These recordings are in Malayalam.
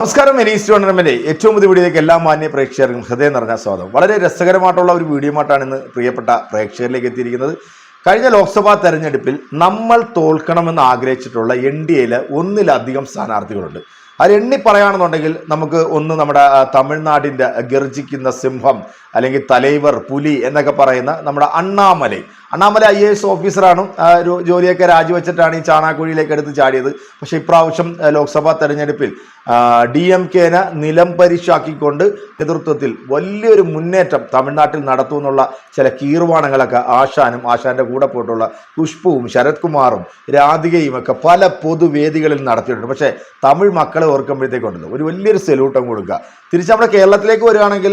നമസ്കാരം എനീസ് ടൂർണമെന്റ് ഏറ്റവും പുതിയ വീഡിയോയിലേക്ക് എല്ലാ മാന്യ പ്രേക്ഷകർക്കും ഹൃദയം നിറഞ്ഞ സ്വാഗതം. വളരെ രസകരമായിട്ടുള്ള ഒരു വീഡിയോ മായിട്ടാണ് ഇന്ന് പ്രിയപ്പെട്ട പ്രേക്ഷകരിലേക്ക് എത്തിയിരിക്കുന്നത്. കഴിഞ്ഞ ലോക്സഭാ തെരഞ്ഞെടുപ്പിൽ നമ്മൾ തോൽക്കണമെന്ന് ആഗ്രഹിച്ചിട്ടുള്ള എൻ ഡി എയിൽ ഒന്നിലധികം സ്ഥാനാർത്ഥികളുണ്ട്. അത് എണ്ണി പറയുകയാണെന്നുണ്ടെങ്കിൽ നമുക്ക് ഒന്ന് നമ്മുടെ തമിഴ്നാടിന്റെ ഗർജിക്കുന്ന സിംഹം അല്ലെങ്കിൽ തലൈവർ പുലി എന്നൊക്കെ പറയുന്ന നമ്മുടെ Annamalai. Annamalai I A S ഓഫീസറാണ്. ഒരു ജോലിയൊക്കെ രാജിവെച്ചിട്ടാണ് ഈ ചാണാക്കുഴിയിലേക്ക് എടുത്ത് ചാടിയത്. പക്ഷെ ഇപ്രാവശ്യം ലോക്സഭാ തെരഞ്ഞെടുപ്പിൽ ഡി എം കെനെ നിലം പരിശാക്കിക്കൊണ്ട് നേതൃത്വത്തിൽ വലിയൊരു മുന്നേറ്റം തമിഴ്നാട്ടിൽ നടത്തുമെന്നുള്ള ചില കീർവാണങ്ങളൊക്കെ ആശാനും ആശാന്റെ കൂടെ പോയിട്ടുള്ള പുഷ്പവും ശരത് കുമാറും രാധികയും ഒക്കെ പല പൊതുവേദികളിൽ നടത്തിയിട്ടുണ്ട്. പക്ഷേ തമിഴ് മക്കളെ ഓർക്കുമ്പോഴത്തേക്കുണ്ടല്ലോ ഒരു വലിയൊരു സെലൂട്ടം കൊടുക്കുക. തിരിച്ച് നമ്മുടെ കേരളത്തിലേക്ക് വരികയാണെങ്കിൽ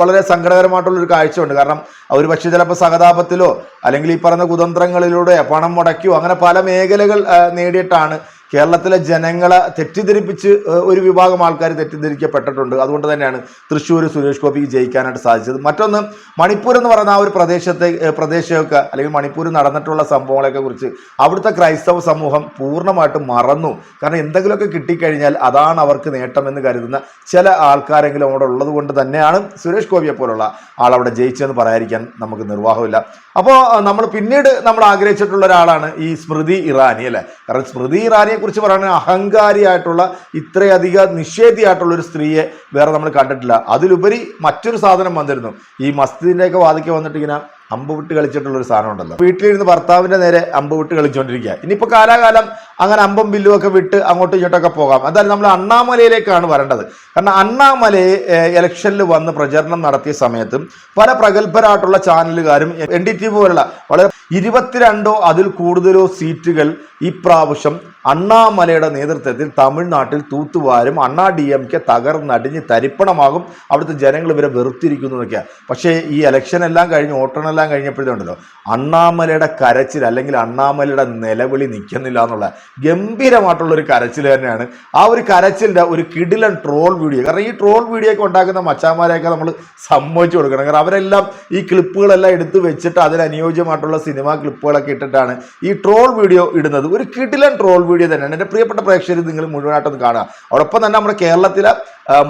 വളരെ സങ്കടകരമായിട്ടുള്ള ഒരു കാഴ്ചയുണ്ട്. കാരണം അവർ പക്ഷേ ചിലപ്പോൾ സഹതാപത്തിലോ അല്ലെങ്കിൽ ഈ പറഞ്ഞ കുതന്ത്രങ്ങളിലൂടെ പണം മുടക്കിയോ അങ്ങനെ പല മേഖലകൾ നേടിയിട്ടാണ് കേരളത്തിലെ ജനങ്ങളെ തെറ്റിദ്ധരിപ്പിച്ച് ഒരു വിഭാഗം ആൾക്കാർ തെറ്റിദ്ധരിക്കപ്പെട്ടിട്ടുണ്ട്. അതുകൊണ്ട് തന്നെയാണ് തൃശ്ശൂർ സുരേഷ് ഗോപിക്ക് ജയിക്കാനായിട്ട് സാധിച്ചത്. മറ്റൊന്ന് മണിപ്പൂർ എന്ന് പറയുന്ന ആ ഒരു പ്രദേശത്തെ പ്രദേശമൊക്കെ അല്ലെങ്കിൽ മണിപ്പൂർ നടന്നിട്ടുള്ള സംഭവങ്ങളെയൊക്കെ കുറിച്ച് അവിടുത്തെ ക്രൈസ്തവ സമൂഹം പൂർണമായിട്ടും മറന്നു. കാരണം എന്തെങ്കിലുമൊക്കെ കിട്ടിക്കഴിഞ്ഞാൽ അതാണ് അവർക്ക് നേട്ടമെന്ന് കരുതുന്ന ചില ആൾക്കാരെങ്കിലും അവിടെ ഉള്ളത് കൊണ്ട് തന്നെയാണ് സുരേഷ് ഗോപിയെ പോലുള്ള ആൾ അവിടെ ജയിച്ചതെന്ന് പറയാതിരിക്കാൻ നമുക്ക് നിർവാഹമില്ല. അപ്പോൾ നമ്മൾ പിന്നീട് നമ്മൾ ആഗ്രഹിച്ചിട്ടുള്ള ഒരാളാണ് ഈ സ്മൃതി ഇറാനി അല്ലേ? കാരണം സ്മൃതി ഇറാനിയെ കുറിച്ച് പറയുകയാണെങ്കിൽ അഹങ്കാരിയായിട്ടുള്ള ഇത്രയധികം നിഷേധിയായിട്ടുള്ള ഒരു സ്ത്രീയെ വേറെ നമ്മൾ കണ്ടിട്ടില്ല. അതിലുപരി മറ്റൊരു സാധനം വന്നിരുന്നു. ഈ മസ്ജിദിന്റെയൊക്കെ വാതിക്ക് വന്നിട്ട് ഇങ്ങനെ അമ്പ് വിട്ട് കളിച്ചിട്ടുള്ള ഒരു സാധനം ഉണ്ടല്ലോ വീട്ടിലിരുന്ന് ഭർത്താവിന്റെ നേരെ അമ്പ് വിട്ട് കളിച്ചുകൊണ്ടിരിക്കുക ഇനിയിപ്പോൾ കാലാകാലം അങ്ങനെ അമ്പും ബില്ലും ഒക്കെ വിട്ട് അങ്ങോട്ടും ഇങ്ങോട്ടൊക്കെ പോകാം. എന്തായാലും നമ്മൾ അണ്ണാമലയിലേക്കാണ് വരേണ്ടത്. കാരണം അണ്ണാമലയെ ഇലക്ഷനിൽ വന്ന് പ്രചരണം നടത്തിയ സമയത്തും പല പ്രഗത്ഭരായിട്ടുള്ള ചാനലുകാരും എൻ ഡി ടി പോലുള്ള വളരെ ഇരുപത്തിരണ്ടോ അതിൽ കൂടുതലോ സീറ്റുകൾ ഇപ്രാവശ്യം അണ്ണാമലയുടെ നേതൃത്വത്തിൽ തമിഴ്നാട്ടിൽ തൂത്തുവാരും അണ്ണാ ഡി എം കെ തകർന്നടിഞ്ഞ് തരിപ്പണമാകും. അവിടുത്തെ ജനങ്ങൾ ഇവരെ വെറുത്തിരിക്കുന്നു എന്നൊക്കെയാണ് പക്ഷേ ഈ ഇലക്ഷൻ എല്ലാം കഴിഞ്ഞ് വോട്ടെണ്ണെല്ലാം കഴിഞ്ഞപ്പോഴത്തേണ്ടല്ലോ അണ്ണാമലയുടെ കരച്ചിൽ അല്ലെങ്കിൽ അണ്ണാമലയുടെ നിലവിളി നിൽക്കുന്നില്ല എന്നുള്ള ഗംഭീരമായിട്ടുള്ളൊരു കരച്ചിൽ തന്നെയാണ്. ആ ഒരു കരച്ചിലിന്റെ ഒരു കിടിലൻ ട്രോൾ വീഡിയോ. കാരണം ഈ ട്രോൾ വീഡിയോ ഒക്കെ ഉണ്ടാക്കുന്ന മച്ചാന്മാരെയൊക്കെ നമ്മൾ സമ്മതിച്ചു കൊടുക്കണം. കാരണം അവരെല്ലാം ഈ ക്ലിപ്പുകളെല്ലാം എടുത്ത് വെച്ചിട്ട് അതിനനുയോജ്യമായിട്ടുള്ള സിനിമാ ക്ലിപ്പുകളൊക്കെ ഇട്ടിട്ടാണ് ഈ ട്രോൾ വീഡിയോ ഇടുന്നത്. ഒരു കിടിലൻ ട്രോൾ വീഡിയോ തന്നെയാണ് എന്റെ പ്രിയപ്പെട്ട പ്രേക്ഷകർ നിങ്ങൾ മുഴുവനായിട്ടൊന്ന് കാണുക. അതോടൊപ്പം തന്നെ നമ്മുടെ കേരളത്തിലെ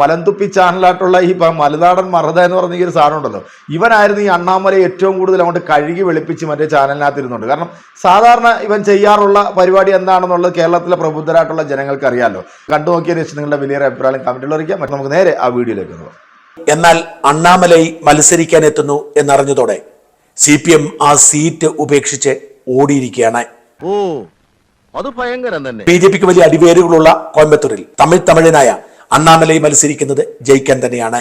മലന്തുപ്പി ചാനലായിട്ടുള്ള ഈ മലനാടൻ മറത എന്ന് പറഞ്ഞ ഈ ഒരു സാധനം ഉണ്ടല്ലോ. ഇവനായിരുന്നു ഈ അണ്ണാമല ഏറ്റവും കൂടുതൽ അങ്ങോട്ട് കഴുകി വെളുപ്പിച്ച് മറ്റേ ചാനലിനകത്ത് ഇരുന്നുണ്ട് കാരണം സാധാരണ ഇവൻ ചെയ്യാറുള്ള പരിപാടി എന്താണെന്നുള്ളത് കേരളത്തിലെ പ്രബുദ്ധരായിട്ടുള്ള ജനങ്ങൾക്ക് അറിയാമല്ലോ കണ്ടു നോക്കിയതിന് ശേഷം നിങ്ങളുടെ വലിയൊരു അഭിപ്രായം കമന്റിൽ അറിയിക്കാം. മറ്റേ നമുക്ക് നേരെ ആ വീഡിയോയിലേക്ക് പോകാം. എന്നാൽ അണ്ണാമലൈ മത്സരിക്കാൻ എത്തുന്നു എന്നറിഞ്ഞതോടെ സി പി എം ആ സീറ്റ് ഉപേക്ഷിച്ച് ഓടിയിരിക്കുകയാണ്. ഓ. അത് ഭയങ്കരം തന്നെ. ബി ജെ പിക്ക് വലിയ അടിവേരുകളുള്ള കോയമ്പത്തൂരിൽ തമിഴ് തമിഴനായ അണ്ണാമലൈ മത്സരിക്കുന്നത് ജയിക്കാൻ തന്നെയാണ്.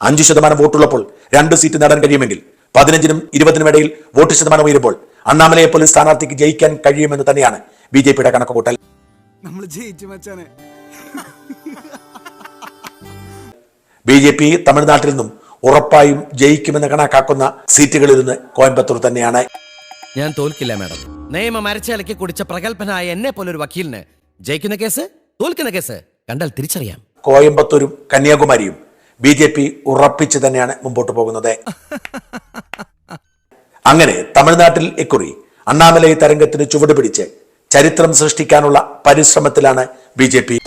അഞ്ചു ശതമാനം വോട്ടുള്ളപ്പോൾ രണ്ട് സീറ്റ് നേടാൻ കഴിയുമെങ്കിൽ പതിനഞ്ചിനും ഇരുപതിനും ഇടയിൽ വോട്ട് ശതമാനം ഉയരുമ്പോൾ അണ്ണാമലയെ പോലും സ്ഥാനാർത്ഥിക്ക് ജയിക്കാൻ കഴിയുമെന്ന് തന്നെയാണ് ബി ജെ പിയുടെ കണക്കുകൂട്ടൽ. നമ്മൾ ജയിച്ചു മച്ചാനെ. ബി ജെ പി തമിഴ്നാട്ടിൽ നിന്നും ഉറപ്പായും ജയിക്കുമെന്ന് കണക്കാക്കുന്ന സീറ്റുകളിൽ നിന്ന് കോയമ്പത്തൂർ തന്നെയാണ്. ഞാൻ തോൽക്കില്ല മാഡം. നിയമം അരച്ചലക്കി കുടിച്ച പ്രഗത്ഭനായ എന്നെ പോലൊരു വക്കീലിന് ജയിക്കുന്ന കേസ്? തോൽക്കുന്ന കേസ്? കണ്ടാൽ തിരിച്ചറിയാം. കോയമ്പത്തൂരും കന്യാകുമാരിയും ബി ജെ പി ഉറപ്പിച്ച് തന്നെയാണ് മുമ്പോട്ട് പോകുന്നത്. അങ്ങനെ തമിഴ്നാട്ടിൽ ഇക്കുറി അണ്ണാമലൈ തരംഗത്തിന് ചുവട് പിടിച്ച് ചരിത്രം സൃഷ്ടിക്കാനുള്ള പരിശ്രമത്തിലാണ് ബി ജെ പി.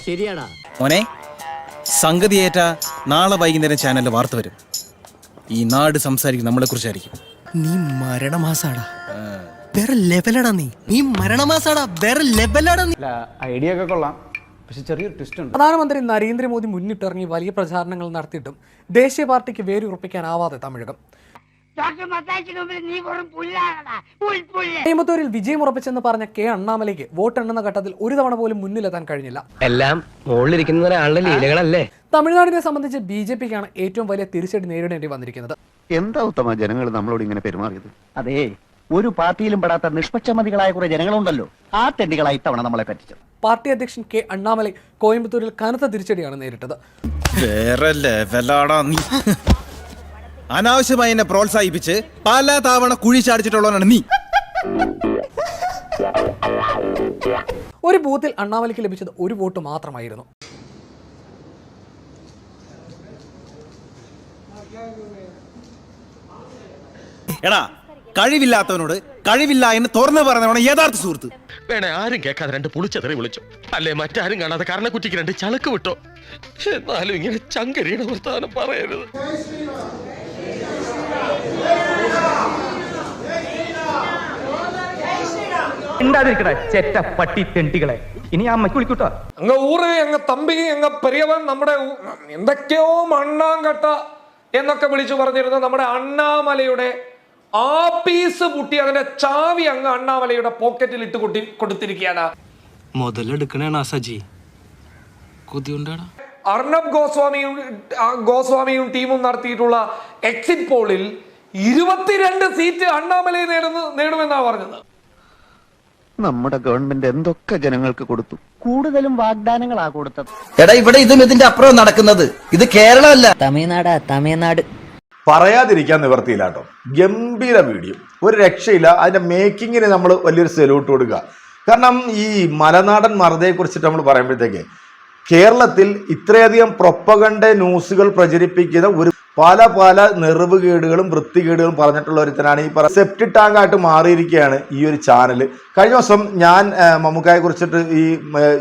മോനെ സംഗതിയേറ്റ നാളെ വൈകുന്നേരം ചാനലിൽ വാർത്ത വരും. ഈ നാട് സംസാരിക്കും നമ്മളെ കുറിച്ചായിരിക്കും. നീ മരണമാസാടാ. വേറെ ലെവലടാ നീ. നീ മരണമാസാടാ. വേറെ ലെവലടാ നീ. ഐഡിയ ഒക്കെ കൊള്ളാം. പക്ഷെ ചെറിയൊരു ട്വിസ്റ്റ് ഉണ്ട്. പ്രധാനമന്ത്രി നരേന്ദ്രമോദി മുന്നിട്ടിറങ്ങി വലിയ പ്രചാരണങ്ങൾ നടത്തിയിട്ടും ദേശീയ പാർട്ടിക്ക് വേരുറപ്പിക്കാനാവാതെ തമിഴകം. കോയമ്പത്തൂരിൽ വിജയമുറപ്പിച്ചെന്ന് പറഞ്ഞ കെ അണ്ണാമലയ്ക്ക് വോട്ടെണ്ണുന്ന ഘട്ടത്തിൽ ഒരു തവണ പോലും മുന്നിലെത്താൻ കഴിഞ്ഞില്ല. എല്ലാം മുകളിലിരിക്കുന്ന ഒരാളുടെ ലീലകളല്ലേ? തമിഴ്നാടിനെ സംബന്ധിച്ച് ബി ജെ പിക്കാണ് ഏറ്റവും വലിയ തിരിച്ചടി നേരിടേണ്ടി വന്നിരിക്കുന്നത്. എന്താ ഉത്തമ ജനങ്ങൾ നമ്മളോട് ഇങ്ങനെ പെരുമാറിയത്? അതെ ഒരു പാർട്ടിയിലും പെടാത്ത നിഷ്പക്ഷമതികളായ കുറെ ജനങ്ങളുണ്ടല്ലോ. ആ തെണ്ടികളായി ഇത്തവണ നമ്മളെ പറ്റിച്ചത്. പാർട്ടി അധ്യക്ഷൻ കെ അണ്ണാമലൈ കോയമ്പത്തൂരിൽ കനത്ത തിരിച്ചടിയാണ് നേരിട്ടത്. വേറെ ലെവലാടാ നീ. അനാവശ്യമായി എന്നെ പ്രോത്സാഹിപ്പിച്ച് പല തവണ കുഴി ചാടിച്ചിട്ടുള്ളവനാണ് നീ. ഒരു ബൂത്തിൽ അണ്ണാമലയ്ക്ക് ലഭിച്ചത് ഒരു വോട്ട് മാത്രമായിരുന്നു. എടാ കഴിവില്ലാത്തവനോട് കഴിവില്ല എന്ന് തുറന്നു പറഞ്ഞവനാണ് യഥാർത്ഥ സുഹൃത്ത്. വേണേ ആരും കേൾക്കാതെ രണ്ട് പുളിച്ചതറി വിളിച്ചു. അല്ലേ മറ്റാരും കാണാതെ കരണക്കുറ്റിക്ക് രണ്ട് ചളക്ക് വിട്ടോ? എന്നാലും ഇങ്ങനെ ചങ്കരിയുടെ വർത്താനം പറയരുത്. ഉണ്ടാതിരിക്കട്ടെ ചെറ്റ പട്ടി തെണ്ടികളെ. ഇനി അമ്മയ്ക്ക് വിളിക്കൂട്ടോ. അങ്ങ് ഊറ് അങ്ങ് തമ്പി അങ്ങ് പെരിയവൻ നമ്മുടെ എന്തൊക്കെയോ മണ്ണാങ്കട്ട എന്നൊക്കെ വിളിച്ചു പറഞ്ഞിരുന്ന നമ്മുടെ അണ്ണാമലയുടെ ആപ്പീസ് പൊട്ടി അങ്ങനെ ചാവി അങ്ങ് അണ്ണാമലയുടെ പോക്കറ്റിൽ ഇട്ട് കൊട്ടി കൊടുത്തിരിക്കുകയാണ്. മുതലെടുക്കണേണ സജി. കൊതിയുണ്ടാടാ. അർണബ് ഗോസ്വാമിയും ആ, ഗോസ്വാമിയും ടീമും നടത്തിയിട്ടുള്ള എക്സിറ്റ് പോളിൽ ഇരുപത്തിരണ്ട് സീറ്റ് അണ്ണാമലയെ നേടുന്നു നേടുമെന്നാണ് പറഞ്ഞത്. നമ്മുടെ ഗവൺമെന്റ് എന്തൊക്കെ ജനങ്ങൾക്ക് കൊടുത്തു? കൂടുതലും വാഗ്ദാനങ്ങളാ കൊടുത്തത്. എടാ ഇവിടെ ഇതും ഇതിന്റെ അപ്പുറം നടക്കുന്നത്. ഇത് കേരളമല്ല. തമിഴ്നാടാ തമിഴ്നാട്. പറയാതിരിക്കാൻ നിവർത്തിയില്ല കേട്ടോ. ഗംഭീര വീഡിയോ ഒരു രക്ഷയില്ല. അതിന്റെ മേക്കിങ്ങിന് നമ്മൾ വലിയൊരു സെലൂട്ട് കൊടുക്കുക കാരണം ഈ മലനാടൻ മറുതയെ കുറിച്ചിട്ട് നമ്മൾ പറയുമ്പോഴത്തേക്ക് കേരളത്തിൽ ഇത്രയധികം പ്രൊപ്പകണ്ട ന്യൂസുകൾ പ്രചരിപ്പിക്കുന്ന ഒരു പല പല വൃത്തി വൃത്തികേടുകളും പറഞ്ഞിട്ടുള്ള ഒരുത്തനാണ്. ഈ പറ സെപ്റ്റി ടാങ്കായിട്ട് മാറിയിരിക്കുകയാണ് ഈ ഒരു ചാനൽ കഴിഞ്ഞ ദിവസം ഞാൻ മമ്മൂക്കായെ കുറിച്ചിട്ട് ഈ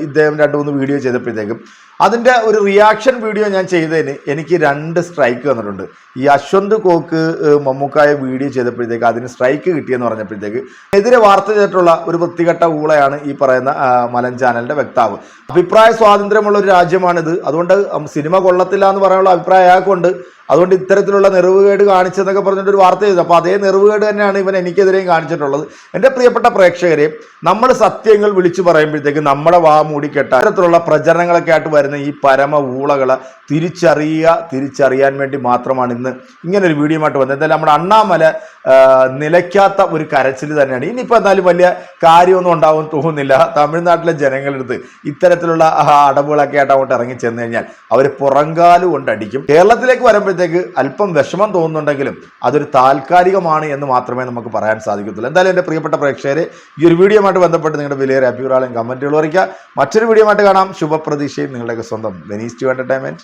ഇദ്ദേഹം രണ്ട് മൂന്ന് വീഡിയോ ചെയ്തപ്പോഴത്തേക്കും അതിന്റെ ഒരു റിയാക്ഷൻ വീഡിയോ ഞാൻ ചെയ്തതിന് എനിക്ക് രണ്ട് സ്ട്രൈക്ക് വന്നിട്ടുണ്ട്. ഈ അശ്വന്ത് കോക്ക് മമ്മൂക്കായ വീഡിയോ ചെയ്തപ്പോഴത്തേക്ക് അതിന് സ്ട്രൈക്ക് കിട്ടിയെന്ന് പറഞ്ഞപ്പോഴത്തേക്ക് എതിരെ വാർത്ത ചെയ്തിട്ടുള്ള ഒരു വൃത്തികെട്ട ഊളയാണ് ഈ പറയുന്ന മലൻ ചാനലിന്റെ വ്യക്താവ്. അഭിപ്രായ സ്വാതന്ത്ര്യമുള്ള ഒരു രാജ്യമാണിത്. അതുകൊണ്ട് സിനിമ കൊള്ളത്തില്ല എന്ന് പറയാനുള്ള അഭിപ്രായം അയാൾക്കുണ്ട്. അതുകൊണ്ട് ഇത്തരത്തിലുള്ള നിറവുകേട് കാണിച്ചെന്നൊക്കെ പറഞ്ഞിട്ട് ഒരു വാർത്ത ചെയ്തു അപ്പോൾ അതേ നിറവുകേട് തന്നെയാണ് ഇവൻ എനിക്കെതിരെയും കാണിച്ചിട്ടുള്ളത്. എന്റെ പ്രിയപ്പെട്ട പ്രേക്ഷകരെ നമ്മൾ സത്യങ്ങൾ വിളിച്ചു പറയുമ്പോഴത്തേക്ക് നമ്മളെ വാ മൂടിക്കെട്ട ഇത്തരത്തിലുള്ള പ്രചരണങ്ങളൊക്കെ ആയിട്ട് വരുന്ന ഈ പരമ ഊളകളെ തിരിച്ചറിയുക തിരിച്ചറിയാൻ വേണ്ടി മാത്രമാണ് ഇന്ന് ഇങ്ങനൊരു വീഡിയോ ആയിട്ട് വന്നത്. എന്തായാലും നമ്മുടെ അണ്ണാമല നിലയ്ക്കാത്ത ഒരു കരച്ചിൽ തന്നെയാണ്. ഇനിയിപ്പോൾ എന്നാലും വലിയ കാര്യമൊന്നും ഉണ്ടാവും തോന്നുന്നില്ല. തമിഴ്നാട്ടിലെ ജനങ്ങളെടുത്ത് ഇത്തരത്തിലുള്ള അടവുകളൊക്കെ ആയിട്ട് അങ്ങോട്ട് ഇറങ്ങി ചെന്ന് കഴിഞ്ഞാൽ അവർ പുറങ്കാൽ കൊണ്ടടിക്കും. കേരളത്തിലേക്ക് വരുമ്പോഴത്തേക്ക് അല്പം വിഷമം തോന്നുന്നുണ്ടെങ്കിലും അതൊരു താൽക്കാലികമാണ് എന്ന് മാത്രമേ നമുക്ക് പറയാൻ സാധിക്കത്തുള്ളൂ. എന്തായാലും എന്റെ പ്രിയപ്പെട്ട പ്രേക്ഷകരെ ഈ ഒരു വീഡിയോയുമായിട്ട് ബന്ധപ്പെട്ട് നിങ്ങളുടെ വിലയേറെ അഭിപ്രായം കമന്റുകൾ അറിയിക്കുക. മറ്റൊരു വീഡിയോ ആയിട്ട് കാണാം. ശുഭപ്രതീക്ഷയും നിങ്ങളുടെയൊക്കെ സ്വന്തം വെനീസ് ടു എന്റർടൈൻമെന്റ്